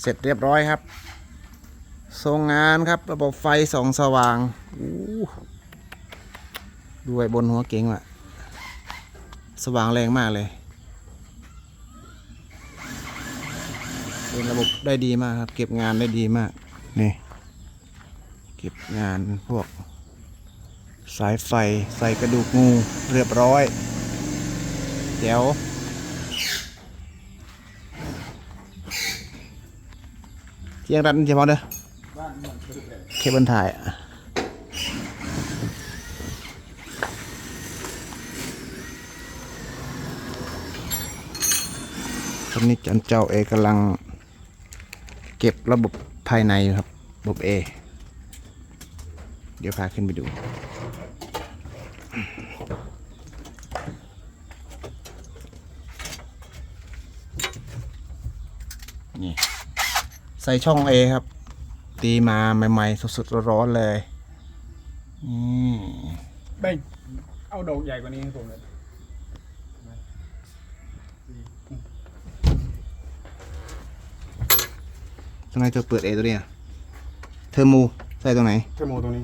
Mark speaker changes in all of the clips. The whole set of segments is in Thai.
Speaker 1: เสร็จเรียบร้อยครับ ทรงงานครับ ระบบไฟสองสว่างด้วยบนหัวเก๋งอะสว่างแรงมากเลย เป็นระบบได้ดีมากครับ เก็บงานได้ดีมาก นี่ เก็บงานพวก สายไฟใส่กระดูกงูเรียบร้อย เดี๋ยวเที่ ยงรันเฉพาะเด้อเคเบิลถ่ายอะตอนนี้จันเจ้าเอกำลัง เก็บระบบภายในครับ ระบบเอ เดี๋ยวพาขึ้นไปดูนี่ ใส่ช่อง A ครับ ตีมาใหม่ๆสดๆร้อนๆเลยนี่
Speaker 2: ได้เอาดอกใหญ่กว่านี้ให้ผมเลย
Speaker 1: ตรงไหนเธอเปิด A ตัวเนี้ยเทอร์โมูใส่ตรงไหน
Speaker 2: เทอร์โมตรงนี้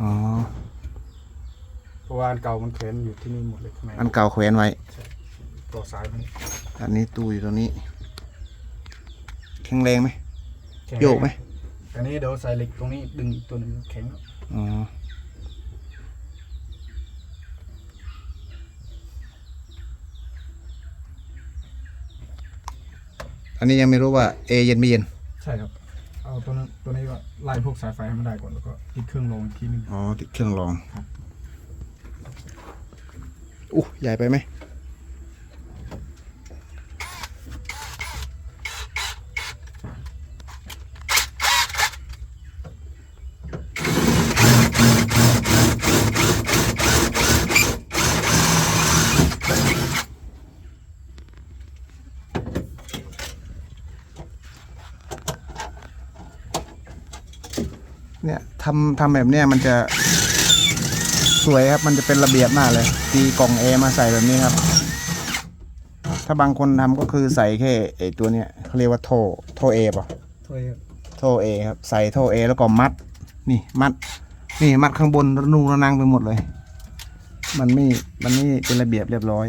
Speaker 1: อ๋อ
Speaker 2: เพราะว่าอันเก่ามันแขวนอยู่ที่นี่หมดเลยข้างใน
Speaker 1: อันเก่าแขวนไว้
Speaker 2: ต่อสายมัน
Speaker 1: อันนี้ตู้อยู่ตรงนี้ แข็งแรงไหม โยกไหม
Speaker 2: อันนี้เดี๋ยวใส่เหล็กตรงนี้ดึงอีกตัวหนึงแข็งแล้ว
Speaker 1: อ๋ออันนี้ยังไม่รู้ว่า A เย็นไม่เย็น
Speaker 2: ใช่ครับ เอาตัวนั้นตัวนี้ก็ไล่พวกสายไฟให้มันได้ก่อนแล้วก็ติดเครื่องลงอีกทีหนึง
Speaker 1: อ๋อติดเครื่องรอง
Speaker 2: ครับ
Speaker 1: อู้ใหญ่ไปไหม เนี่ยทำทำแบบเนี้ยมันจะสวยครับ มันจะเป็นระเบียบมากเลย ตีกล่องเอมาใส่แบบนี้ครับ ถ้าบางคนทำก็คือใส่แค่ไอตัวเนี้ยเขาเรียกว่าโทโทเอป่ะ
Speaker 2: ถ้วยครับ
Speaker 1: โทเอครับ ใส่โทเอแล้วก็มัด นี่มัด นี่มัดข้างบนระนูระนังไปหมดเลย มันไม่ มันไม่เป็นระเบียบเรียบร้อย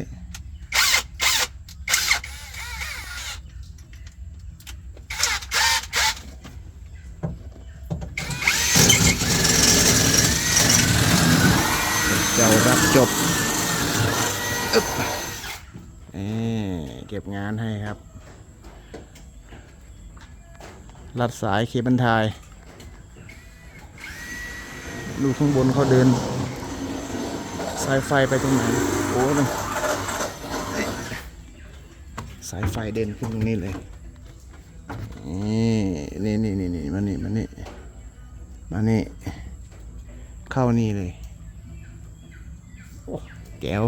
Speaker 1: เจ้ารับจบอึ๊บ นี่เก็บงานให้ครับ รัดสายเคเบิลไทยดูข้างบนเขาเดิน สายไฟไปตรงไหน โอ้ยสายไฟเดินขึ้นตรงนี้เลย นี่นี่นี่นี่นี่มานี่มานี่มานี่ เข้านี่เลย โอ้แก้ว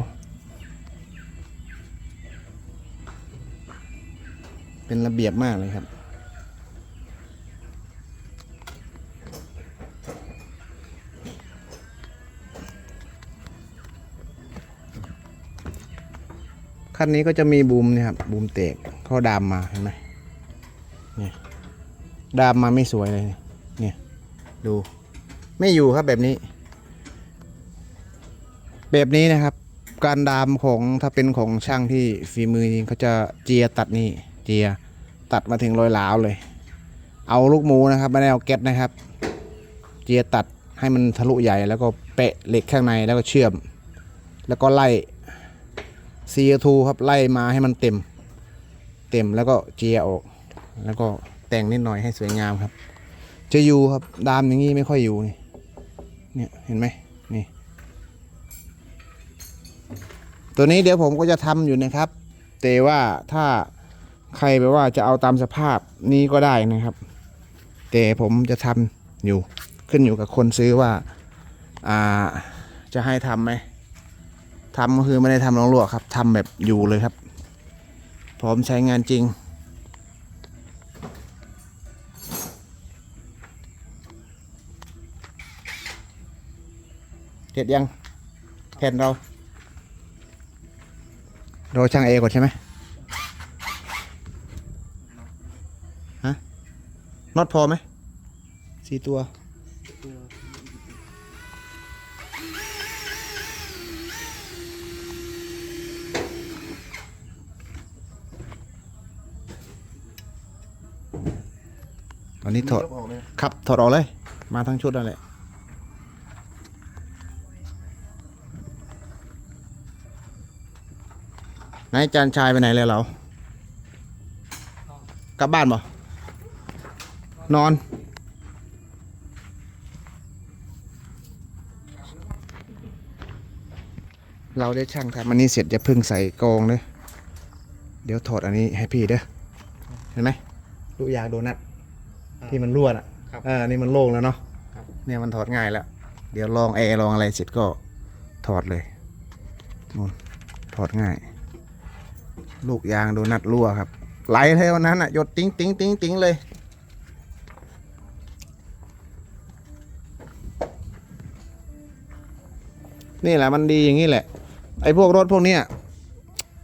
Speaker 1: เป็นระเบียบมากเลยครับ คันนี้ก็จะมีบูมเนี่ยครับบูมเตกเขาดามมาเห็นไหมเนี่ยดามมาไม่สวยเลยเนี่ยดูไม่อยู่ครับแบบนี้ แบบนี้นะครับการดามของถ้าเป็นของช่างที่ฝีมือจริงเขาจะเจียตัดนี่เจีย ตัดมาถึงรอยหลาวเลย เอาลูกหมูนะครับไม่ได้เอาแก๊สนะครับ เจียตัดให้มันทะลุใหญ่แล้วก็เปะเหล็กข้างในแล้วก็เชื่อม แล้วก็ไล่ CO2 ครับไล่มาให้มันเต็ม เต็มแล้วก็เจียออก แล้วก็แต่งนิดหน่อยให้สวยงามครับ จะอยู่ครับดามอย่างนี้ไม่ค่อยอยู่นี่เนี่ยเห็นไหมนี่ ตัวนี้เดี๋ยวผมก็จะทำอยู่นะครับ แต่ว่าถ้า ใครแบบว่าจะเอาตามสภาพนี้ก็ได้นะครับ แต่ผมจะทำอยู่ขึ้นอยู่กับคนซื้อว่าอ่าจะให้ทำไหมทำก็คือไม่ได้ทำลวกครับทำแบบอยู่เลยครับ พร้อมใช้งานจริง เสร็จยังแผ่นเรา เรอช่างเอก่อนใช่ไหมฮะ น็อตพอไหมสี่ตัว ตอนนี้ถอด ครับ ถอดออกเลย มาทั้งชุดนั่นแหละนายจานชายไปไหนเลยเรา กลับบ้านบ่ นอน เราได้ช่างทำอันนี้เสร็จจะพึ่งใส่กองเด้อเดี๋ยวถอดอันนี้ให้พี่เด้อเห็นไหมลูกยางโดนัทที่มันรั่วน่ะ
Speaker 2: ครับ
Speaker 1: เอออันนี่มันโล่งแล้วเนาะ
Speaker 2: ครับ
Speaker 1: เนี่ยมันถอดง่ายแล้ว เดี๋ยวลองแอร์ลองอะไรเสร็จก็ถอดเลยนู่นถอดง่าย ลูกยางโดนัทรั่วครับ ไหลเลยวันนั้นอะหยดติ้งติ้งติ้งติ้งเลย นี่แหละมันดีอย่างนี้แหละ ไอ้พวกรถพวกเนี้ย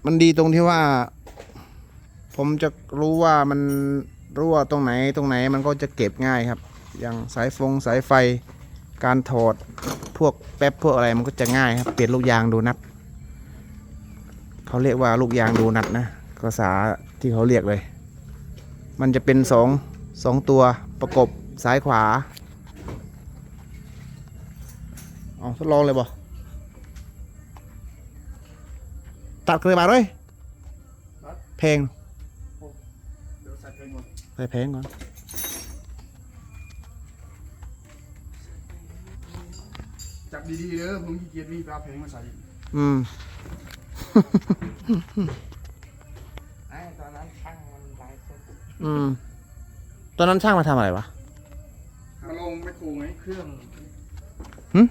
Speaker 1: มันดีตรงที่ว่า ผมจะรู้ว่ามันรั่วตรงไหนตรงไหนมันก็จะเก็บง่ายครับ อย่างสายฟงสายไฟการถอดพวกแป๊บพวกอะไรมันก็จะง่ายครับเปลี่ยนลูกยางดูนัดเขาเรียกว่าลูกยางดูนัดนะภาษาที่เขาเรียกเลย มันจะเป็นสองสองตัวประกบซ้ายขวา เอาทดลองเลยบ่ ตัดเคยบาทเลยเพลง
Speaker 2: เดี๋ยวใส่เพลงก่อน
Speaker 1: ใส่เพลงก่อน
Speaker 2: จับดีๆเด้อผมขี้เกียจวิ่งไปเอาเพลงมาใส่
Speaker 1: อืม
Speaker 3: ไอ้ตอนนั้นช่างมันหลายคน
Speaker 1: อืมตอนนั้นช่างมาทำอะไรวะ
Speaker 2: มาลงไม่ครูไง
Speaker 3: เครื่อง
Speaker 1: หึ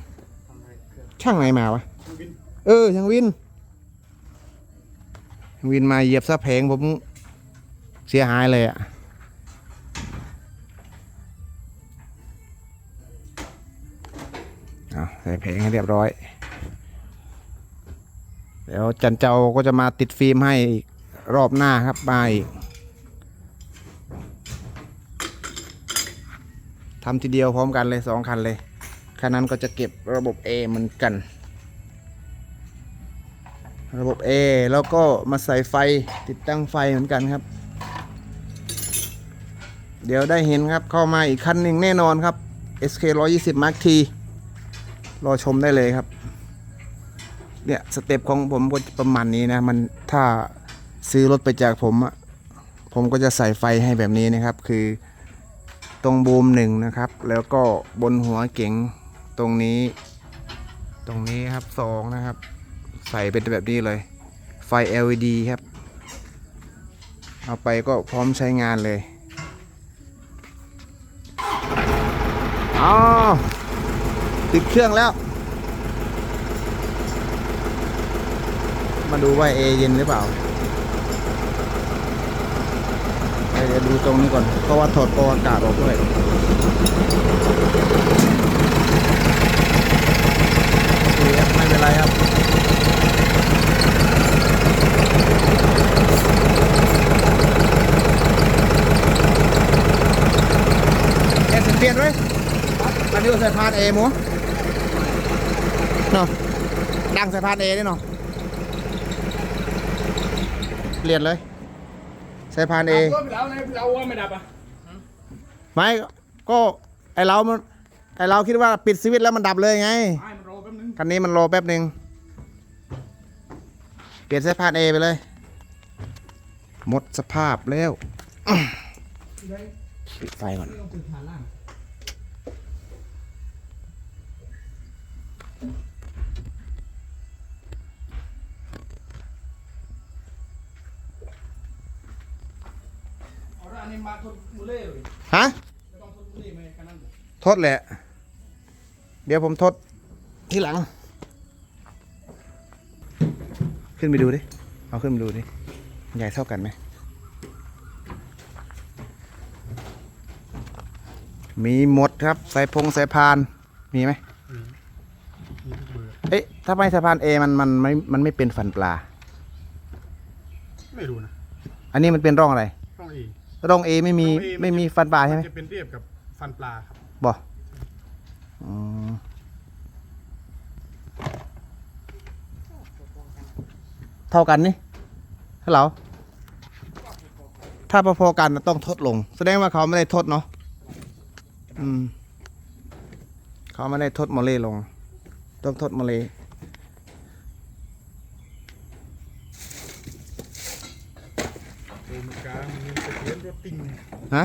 Speaker 3: ทำอะไรเครื่อง
Speaker 1: ช่างไหนมาวะ
Speaker 2: เครื่องบิน
Speaker 1: เออช่างวินช่าง วินมาเหยียบซะเพงผมเสียหายเลยอะ่ะใส่เพงให้เรียบร้อย เดี๋ยวจันเจ้าก็จะมาติดฟิล์มให้อีกรอบหน้าครับมาอีกทำทีเดียวพร้อมกันเลยสองคันเลยคันนั้นก็จะเก็บระบบ A เหมือนกัน ระบบ A แล้วก็มาใส่ไฟติดตั้งไฟเหมือนกันครับ เดี๋ยวได้เห็นครับเข้ามาอีกคันหนึ่งแน่นอนครับ SK 120 Mark T รอชมได้เลยครับ เนี่ยสเต็ปของผมก็ประมาณนี้นะ มันถ้าซื้อรถไปจากผมอะผมก็จะใส่ไฟให้แบบนี้นะครับ คือตรงบูมหนึ่งนะครับ แล้วก็บนหัวเก๋งตรงนี้ ตรงนี้ครับสองนะครับ ใส่เป็นแบบนี้เลย ไฟ LED ครับ เอาไปก็พร้อมใช้งานเลยอ๋อติดเครื่องแล้ว มาดูว่าเอเย็นหรือเปล่าเดี๋ยวดูตรงนี้ก่อน เพราะว่าถอดกรองอากาศออกด้วยไม่เป็นไรครับ เอ็ดเปลี่ยนเลยมันอยู่สายพานเอหมูเนาะดังสายพานเอด้วยเนาะเปลี่ยนเลยสายพานเอ
Speaker 2: ก็พี่เราเนี่ยพี่เราว่าไม่ดับอะ
Speaker 1: ไม่ก็ไอเรามันไอเราคิดว่าปิดสวิตช์แล้วมันดับเลยไง
Speaker 2: ไอ้มันรอแป๊บนึง
Speaker 1: คันนี้มันรอแป๊บหนึ่งเปลี่ยนสายพานเอไปเลย หมดสภาพแล้ว ปิดไฟก่อน
Speaker 2: ต้องเป็นฐานล่าง
Speaker 1: ฮะ
Speaker 2: ทด
Speaker 1: แหละ เดี๋ยวผมทดที่หลัง ขึ้นไปดูดิ เอาขึ้นไปดูดิ ใหญ่เท่ากันไหม มีหมดครับ สายพงสายพาน มีไหม
Speaker 2: เบอร์
Speaker 1: เอ๊ะถ้าไม่สายพานเอมันมันไม่มันไม่เป็นฟันปลา
Speaker 2: ไม่รู้นะ
Speaker 1: อันนี้มันเป็นร่องอะไร
Speaker 2: ต้องเอ
Speaker 1: ร่องเอไม่มี
Speaker 2: ร่อง A
Speaker 1: ไม่มีฟันปลาใช่ไหม
Speaker 2: จะเป็นเรียบกับฟันปลาครับ
Speaker 1: บ่อืมเท่ากันนี่ฮัลโหลถ้าพอๆกันน่ะต้องทดลง แสดงว่าเขาไม่ได้ทดเนาะอืมเขาไม่ได้ทดโมเลลง ต้องทดโมเล
Speaker 2: โอเมาเลย
Speaker 1: ฮะ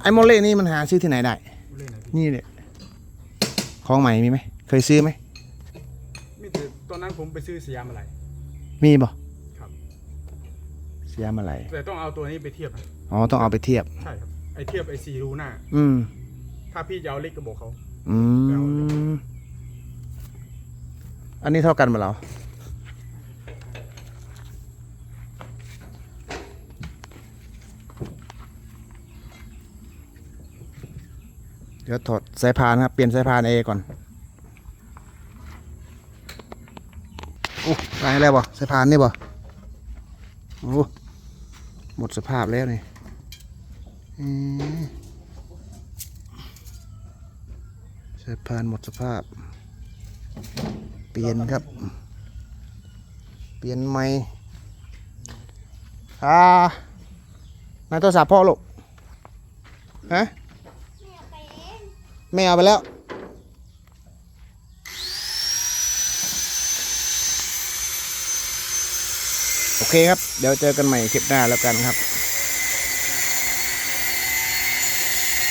Speaker 1: ไอ้โมเลนี่มันหาซื้อที่ไหนได้
Speaker 2: นี่
Speaker 1: เนี่ยของใหม่มีไหม เคยซื้อไหม
Speaker 2: มีแต่ตอนนั้นผมไปซื้อสยามอะไร
Speaker 1: มีบ่
Speaker 2: ครับ
Speaker 1: สียมอะไร
Speaker 2: แต่ต้องเอาตัวนี้ไปเทียบ
Speaker 1: อ๋อ ต้องเอาไปเทียบ
Speaker 2: ใช่ครับ ไอเทียบไอซีรูหน้า
Speaker 1: อืม
Speaker 2: ถ้าพี่จะเอาเล็กก็บอกเขา
Speaker 1: อืม อันนี้เท่ากันมดเหรอเดี๋ยวถอดสายพานครับ เปลี่ยนสายพานเอก่อนโอ้ตายแล้วบ่สายพานนี่บ่โอ้หมดสภาพแล้วนี่อืม สายพานหมดสภาพ เปลี่ยนครับ เปลี่ยนใหม่อ่านายโทรศัพท์พ่อลูกฮะไม่เอาไปแล้วโอเคครับ เดี๋ยวเจอกันใหม่คลิปหน้าแล้วกันครับ